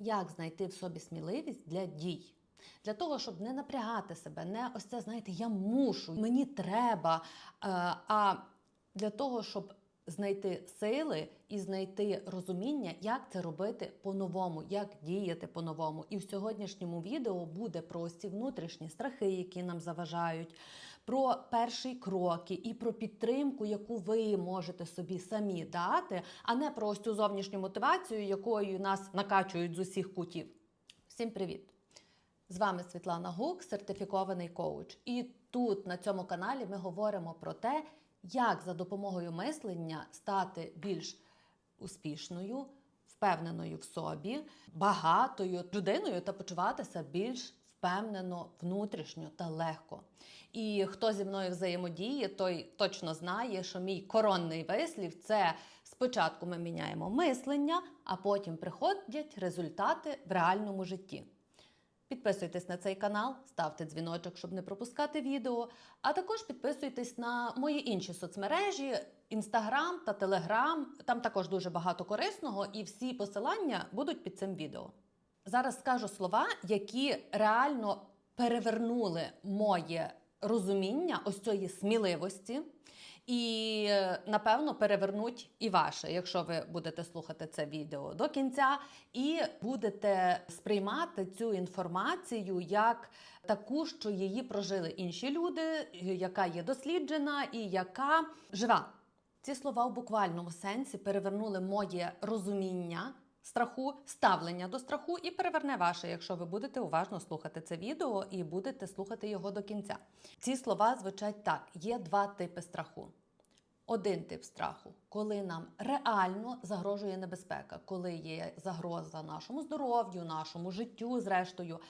як знайти в собі сміливість для дій. Для того, щоб не напрягати себе, не ось це, знаєте, я мушу, мені треба. е, А для того, щоб знайти сили і знайти розуміння, як це робити по-новому, як діяти по-новому. І в сьогоднішньому відео буде про ось ці внутрішні страхи, які нам заважають, про перші кроки і про підтримку, яку ви можете собі самі дати, а не про ось цю зовнішню мотивацію, якою нас накачують з усіх кутів. Всім привіт! З вами Світлана Гук, сертифікований коуч. І тут на цьому каналі ми говоримо про те, як за допомогою мислення стати більш успішною, впевненою в собі, багатою людиною та почуватися більш впевнено внутрішньо та легко. І хто зі мною взаємодіє, той точно знає, що мій коронний вислів це спочатку ми міняємо мислення, а потім приходять результати в реальному житті. Підписуйтесь на цей канал, ставте дзвіночок, щоб не пропускати відео. А також підписуйтесь на мої інші соцмережі, інстаграм та телеграм. Там також дуже багато корисного, і всі посилання будуть під цим відео. Зараз скажу слова, які реально перевернули моє розуміння ось цієї сміливості. І напевно перевернуть і ваше, якщо ви будете слухати це відео до кінця, і будете сприймати цю інформацію як таку, що її прожили інші люди, яка є досліджена і яка жива. Ці слова в буквальному сенсі перевернули моє розуміння страху, ставлення до страху і переверне ваше, якщо ви будете уважно слухати це відео і будете слухати його до кінця. Ці слова звучать так: є два типи страху. Один тип страху, коли нам реально загрожує небезпека, коли є загроза нашому здоров'ю, нашому життю, зрештою.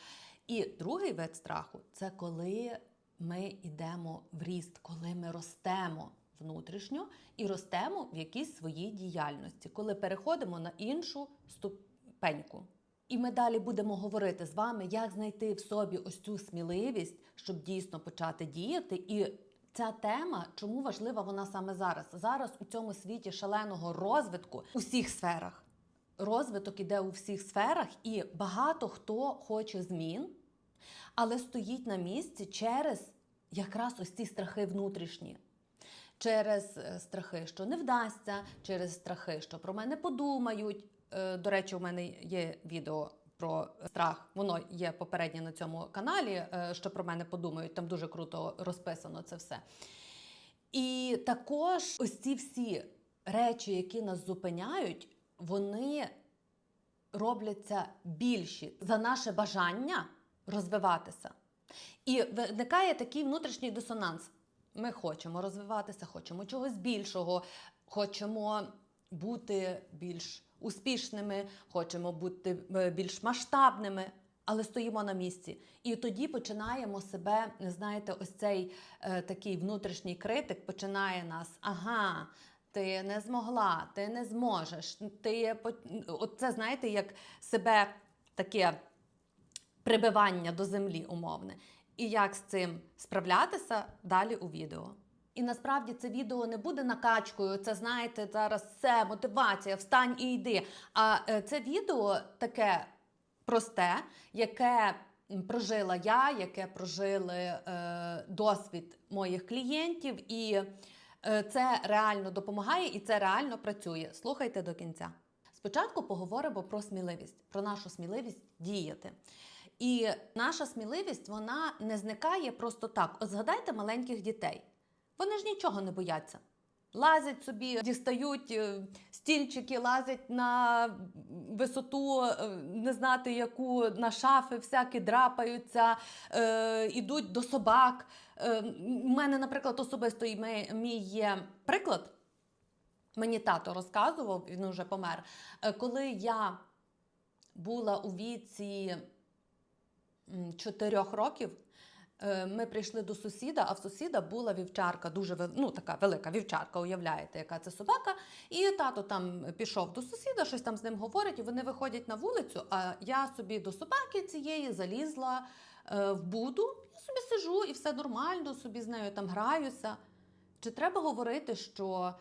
І другий вид страху це коли ми йдемо в ріст, коли ми ростемо внутрішньо і ростемо в якійсь своїй діяльності, коли переходимо на іншу ступеньку. І ми далі будемо говорити з вами, як знайти в собі ось цю сміливість, щоб дійсно почати діяти. І ця тема, чому важлива вона саме зараз? Зараз у цьому світі шаленого розвитку у всіх сферах. Розвиток іде у всіх сферах, і багато хто хоче змін, але стоїть на місці через якраз ось ці страхи внутрішні. Через е, страхи, що не вдасться, через страхи, що про мене подумають. Е, До речі, у мене є відео про страх. Воно є попереднє на цьому каналі. е, Що про мене подумають. Там дуже круто розписано це все. І також ось ці всі речі, які нас зупиняють, вони робляться більші за наше бажання розвиватися. І виникає такий внутрішній дисонанс. Ми хочемо розвиватися, хочемо чогось більшого, хочемо бути більш успішними, хочемо бути е, більш масштабними, але стоїмо на місці. І тоді починаємо себе, знаєте, ось цей е, такий внутрішній критик починає нас. Ага. Ти не змогла, ти не зможеш. Ти по- от це знаєте, як себе таке прибивання до землі умовне. І як з цим справлятися далі у відео. І насправді це відео не буде накачкою. Це знаєте, зараз все, мотивація, встань і йди. А е, це відео таке просте, яке прожила я, яке прожили е, досвід моїх клієнтів, і е, це реально допомагає і це реально працює. Слухайте до кінця. Спочатку поговоримо про сміливість, про нашу сміливість діяти. І наша сміливість вона не зникає просто так. От згадайте маленьких дітей. Вони ж нічого не бояться. Лазять собі, дістають е, стільчики, лазять на висоту, е, не знати яку, на шафи, всякі драпаються, е, ідуть до собак. Е, У мене, наприклад, особисто мій є приклад. Мені тато розказував, він вже помер. е, Коли я була у віці чотирьох років, е, ми прийшли до сусіда, а в сусіда була вівчарка, дуже ну, така велика вівчарка, уявляєте, яка це собака. І тато там пішов до сусіда, щось там з ним говорить, і вони виходять на вулицю. А я собі до собаки цієї залізла е, в буду. Я собі сижу і все нормально, собі з нею там граюся. Чи треба говорити, що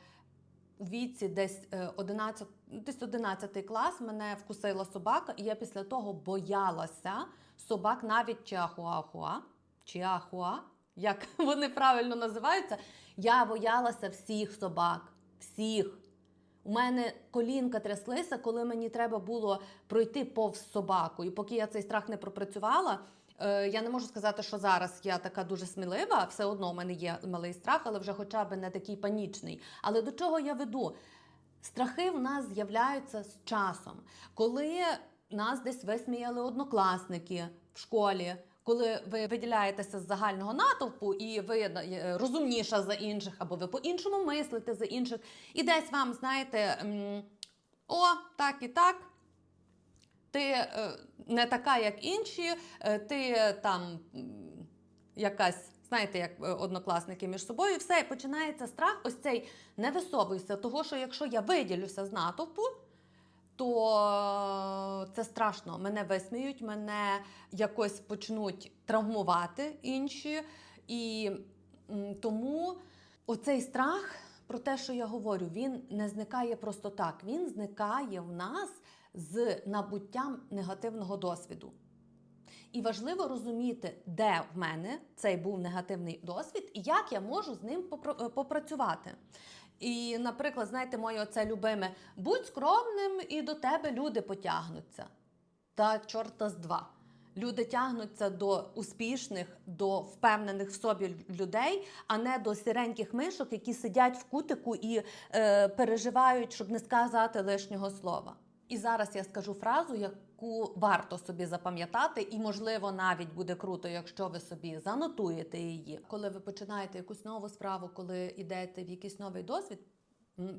у віці десь е, 11, десь 11 клас мене вкусила собака, і я після того боялася собак, навіть чихуахуа, чихуа, як вони правильно називаються. Я боялася всіх собак. Всіх. У мене колінка тряслися, коли мені треба було пройти повз собаку. І поки я цей страх не пропрацювала, е, я не можу сказати, що зараз я така дуже смілива. Все одно у мене є малий страх, але вже хоча б не такий панічний. Але до чого я веду? Страхи в нас з'являються з часом, коли нас десь висміяли однокласники в школі. Коли ви виділяєтеся з загального натовпу і ви е, розумніша за інших, або ви по-іншому мислите за інших, і десь вам, знаєте, о, так і так, ти е, не така, як інші, е, ти там якась, знаєте, як однокласники між собою, все, починається страх. Ось цей не висовуйся, того, що якщо я виділюся з натовпу, то це страшно. Мене висміють, мене якось почнуть травмувати інші. І тому оцей страх про те, що я говорю, він не зникає просто так. Він зникає в нас з набуттям негативного досвіду. І важливо розуміти, де в мене цей був негативний досвід і як я можу з ним попрацювати. І, наприклад, знаєте, моє оце любиме: будь скромним, і до тебе люди потягнуться. Та чорта з два. Люди тягнуться до успішних, до впевнених в собі людей, а не до сіреньких мишок, які сидять в кутику і е, переживають, щоб не сказати лишнього слова. І зараз я скажу фразу, яку варто собі запам'ятати, і, можливо, навіть буде круто, якщо ви собі занотуєте її. Коли ви починаєте якусь нову справу, коли йдете в якийсь новий досвід,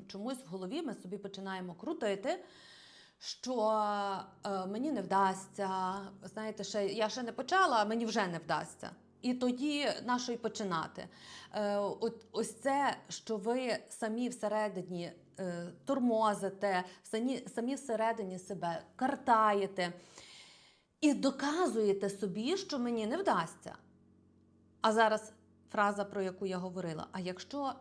чомусь в голові ми собі починаємо крутити. Що е, мені не вдасться, знаєте, ще я ще не почала, а мені вже не вдасться. І тоді на що й починати? Е, от ось це, що ви самі всередині тормозите, самі, самі всередині себе картаєте і доказуєте собі, що мені не вдасться. А зараз фраза, про яку я говорила: а якщо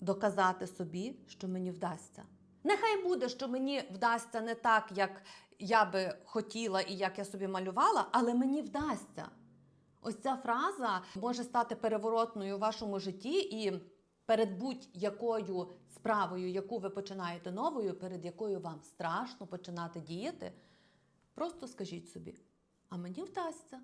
доказати собі, що мені вдасться? Нехай буде, що мені вдасться не так, як я би хотіла і як я собі малювала, але мені вдасться. Ось ця фраза може стати переворотною у вашому житті і перед будь-якою справою, яку ви починаєте новою, перед якою вам страшно починати діяти, просто скажіть собі: а мені вдасться.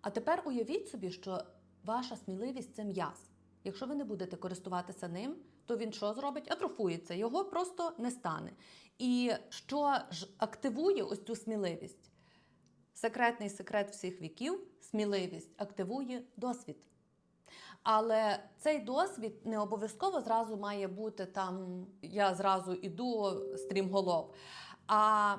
А тепер уявіть собі, що ваша сміливість це м'яз. Якщо ви не будете користуватися ним, то він що зробить? Атрофується, його просто не стане. І що ж активує ось цю сміливість? Секретний секрет всіх віків сміливість активує досвід. Але цей досвід не обов'язково зразу має бути там, я зразу іду стрімголов. А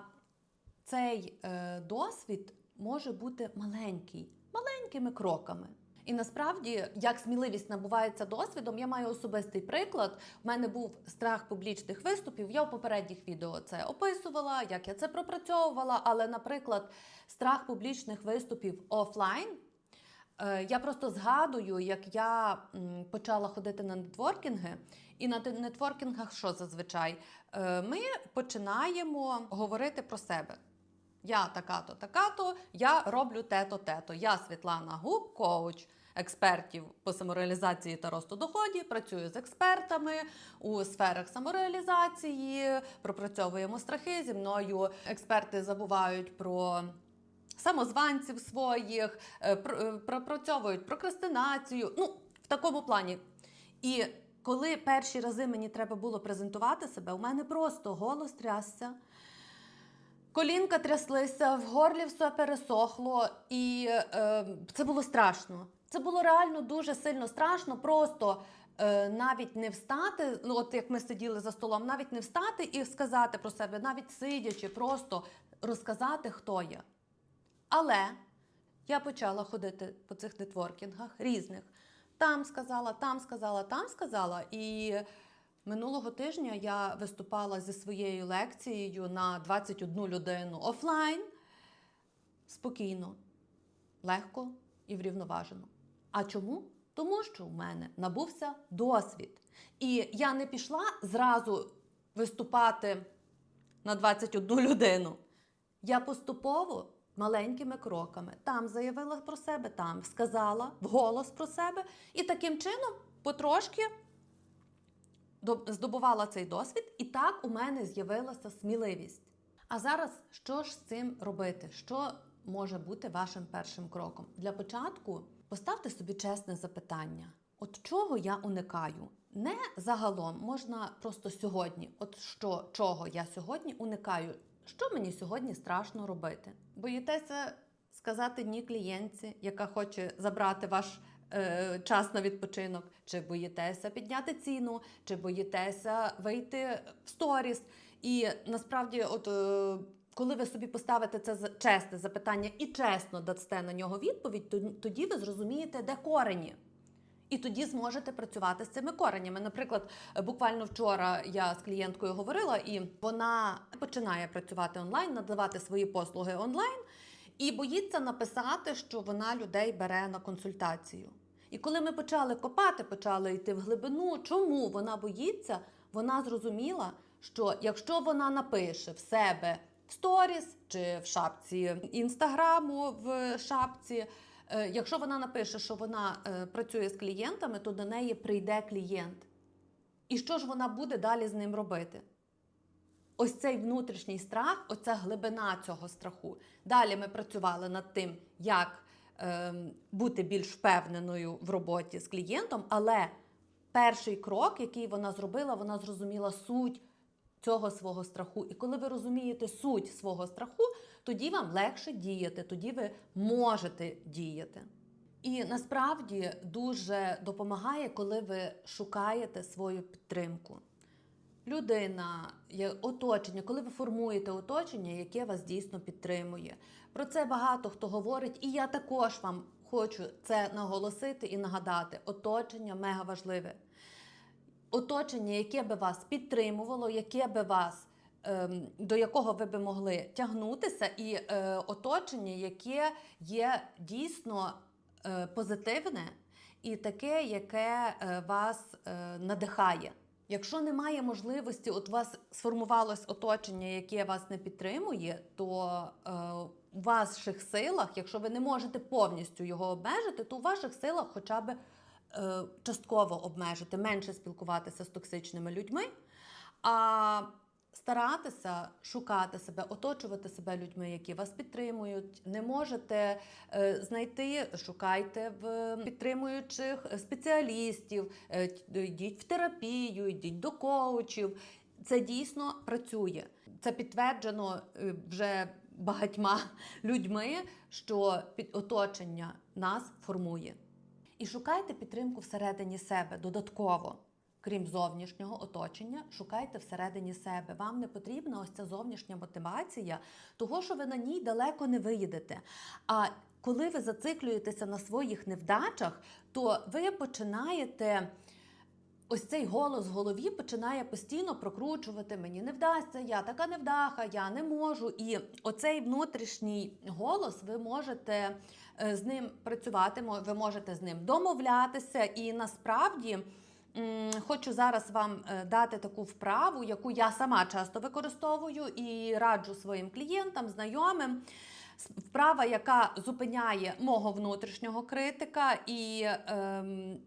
цей е, досвід може бути маленький, маленькими кроками. І насправді, як сміливість набувається досвідом, я маю особистий приклад. У мене був страх публічних виступів. Я в попередніх відео це описувала, як я це пропрацьовувала. Але, наприклад, страх публічних виступів офлайн. Е, Я просто згадую, як я почала ходити на нетворкінги, і на нетворкінгах що зазвичай? Е, Ми починаємо говорити про себе. Я така-то, така-то, я роблю те-то, те-то. Я Світлана Гук, коуч експертів по самореалізації та росту доходів, працюю з експертами у сферах самореалізації, пропрацьовуємо страхи. Зі мною експерти забувають про. Самозванців своїх, е, е, пропрацьовують прокрастинацію. Ну, в такому плані. І коли перші рази мені треба було презентувати себе, у мене просто голос трясся. Колінка тряслися, в горлі все пересохло, і е, це було страшно. Це було реально дуже сильно страшно. Просто е, навіть не встати, ну от як ми сиділи за столом, навіть не встати і сказати про себе, навіть сидячи, просто розказати, хто я. Але я почала ходити по цих нетворкінгах різних. Там сказала, там сказала, там сказала. І минулого тижня я виступала зі своєю лекцією на 21 людину офлайн спокійно, легко і врівноважено. А чому? Тому що в мене набувся досвід. І я не пішла зразу виступати на 21 людину. Я поступово маленькими кроками там заявила про себе, там сказала вголос про себе, і таким чином потрошки здобувала цей досвід, і так у мене з'явилася сміливість. А зараз що ж з цим робити? Що може бути вашим першим кроком? Для початку поставте собі чесне запитання: от чого я уникаю? Не загалом, можна просто сьогодні. От що, чого я сьогодні уникаю? Що мені сьогодні страшно робити? Боїтеся сказати ні клієнтці, яка хоче забрати ваш е, час на відпочинок? Чи боїтеся підняти ціну, чи боїтеся вийти в сторіс? І насправді, от е, коли ви собі поставите це чесне запитання і чесно дасте на нього відповідь, то- тоді ви зрозумієте, де корені. І тоді зможете працювати з цими коренями. Наприклад, е, буквально вчора я з клієнткою говорила, і вона починає працювати онлайн, надавати свої послуги онлайн, і боїться написати, що вона людей бере на консультацію. І коли ми почали копати, почали йти в глибину, чому вона боїться, вона зрозуміла, що якщо вона напише в себе в сторіс чи в шапці інстаграму в шапці. Е, Якщо вона напише, що вона е, працює з клієнтами, то до неї прийде клієнт. І що ж вона буде далі з ним робити? Ось цей внутрішній страх, оця глибина цього страху. Далі ми працювали над тим, як ем, бути більш впевненою в роботі з клієнтом, але перший крок, який вона зробила, вона зрозуміла суть цього свого страху. І коли ви розумієте суть свого страху, тоді вам легше діяти, тоді ви можете діяти. І насправді дуже допомагає, коли ви шукаєте свою підтримку. Людина, оточення, коли ви формуєте оточення, яке вас дійсно підтримує. Про це багато хто говорить, і я також вам хочу це наголосити і нагадати. Оточення мега важливе. Оточення, яке би вас підтримувало, яке би вас ем, до якого ви би могли тягнутися, і е, оточення, яке є дійсно е, позитивне і таке, яке е, вас е, надихає. Якщо немає можливості, от у вас сформувалось оточення, яке вас не підтримує, то е, у ваших силах, якщо ви не можете повністю його обмежити, то у ваших силах хоча б частково обмежити, менше спілкуватися з токсичними людьми, а старатися шукати себе, оточувати себе людьми, які вас підтримують. Не можете е, знайти, шукайте в підтримуючих спеціалістів, е, йдіть в терапію, йдіть до коучів. Це дійсно працює. Це підтверджено е, вже багатьма людьми, що оточення нас формує. І шукайте підтримку всередині себе додатково. Крім зовнішнього оточення, шукайте всередині себе. Вам не потрібна ось ця зовнішня мотивація, того, що ви на ній далеко не виїдете. А коли ви зациклюєтеся на своїх невдачах, то ви починаєте. Ось цей голос в голові починає постійно прокручувати: мені не вдасться, я така невдаха, я не можу. І оцей внутрішній голос ви можете е, з ним працювати, ви можете з ним домовлятися. І насправді хочу зараз вам е, дати таку вправу, яку я сама часто використовую і раджу своїм клієнтам, знайомим. Вправа, яка зупиняє мого внутрішнього критика і. Ем,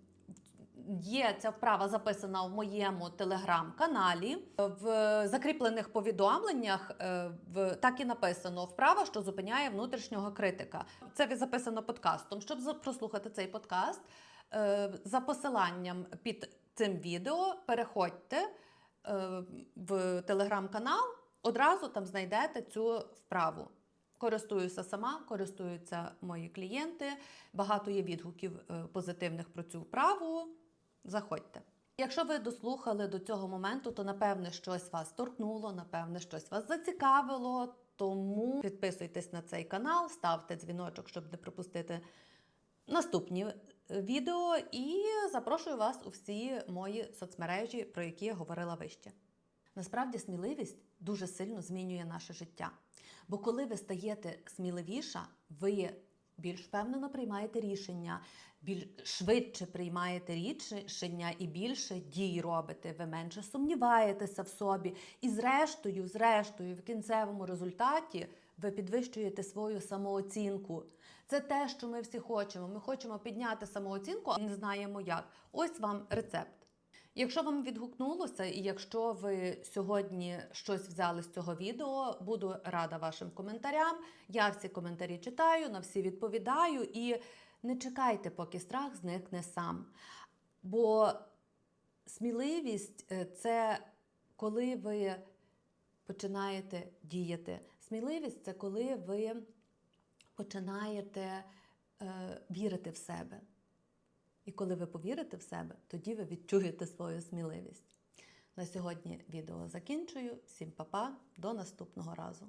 Є ця вправа записана в моєму телеграм-каналі. В закріплених повідомленнях е, в так і написано вправа, що зупиняє внутрішнього критика. Це записано подкастом. Щоб прослухати цей подкаст е, за посиланням під цим відео, переходьте е, в телеграм-канал, одразу там знайдете цю вправу. Користуюся сама, користуються мої клієнти. Багато є відгуків позитивних про цю вправу. Заходьте. Якщо ви дослухали до цього моменту, то напевне щось вас торкнуло, напевне, щось вас зацікавило. Тому підписуйтесь на цей канал, ставте дзвіночок, щоб не пропустити наступні е, відео. І запрошую вас у всі мої соцмережі, про які я говорила вище. Насправді сміливість дуже сильно змінює наше життя. Бо коли ви стаєте сміливіша, ви більш впевнено приймаєте рішення, більш швидше приймаєте рішення і більше дій робите. Ви менше сумніваєтеся в собі. І зрештою, зрештою, в кінцевому результаті ви підвищуєте свою самооцінку. Це те, що ми всі хочемо. Ми хочемо підняти самооцінку, а не знаємо як. Ось вам рецепт. Якщо вам відгукнулося, і якщо ви сьогодні щось взяли з цього відео, буду рада вашим коментарям. Я всі коментарі читаю, на всі відповідаю і не чекайте, поки страх зникне сам. Бо сміливість е, це коли ви починаєте діяти. Сміливість це коли ви починаєте е, вірити в себе. І коли ви повірите в себе, тоді ви відчуєте свою сміливість. На сьогодні відео закінчую. Всім па-па, до наступного разу.